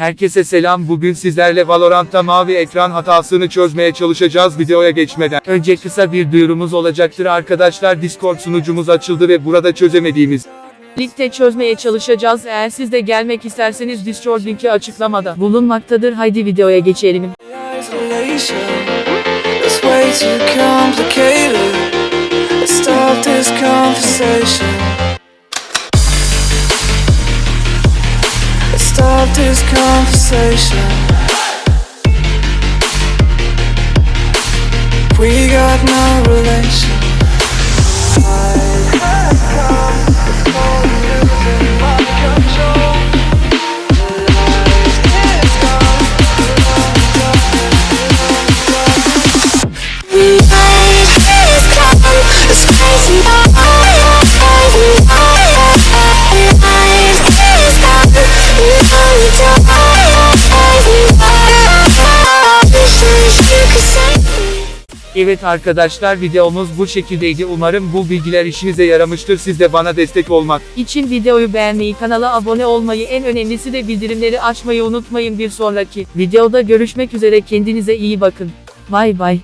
Herkese selam bugün sizlerle Valorant'ta mavi ekran hatasını çözmeye çalışacağız videoya geçmeden. Önce kısa bir duyurumuz olacaktır arkadaşlar Discord sunucumuz açıldı ve burada çözemediğimiz Ligde çözmeye çalışacağız. Eğer siz de gelmek isterseniz Discord linki açıklamada bulunmaktadır. Haydi videoya geçelim. love this conversation. We got no relation. I Evet arkadaşlar videomuz bu şekildeydi umarım bu bilgiler işinize yaramıştır siz de bana destek olmak için videoyu beğenmeyi, kanala abone olmayı, en önemlisi de bildirimleri açmayı unutmayın. Bir sonraki videoda görüşmek üzere. Kendinize iyi bakın. Bay bay.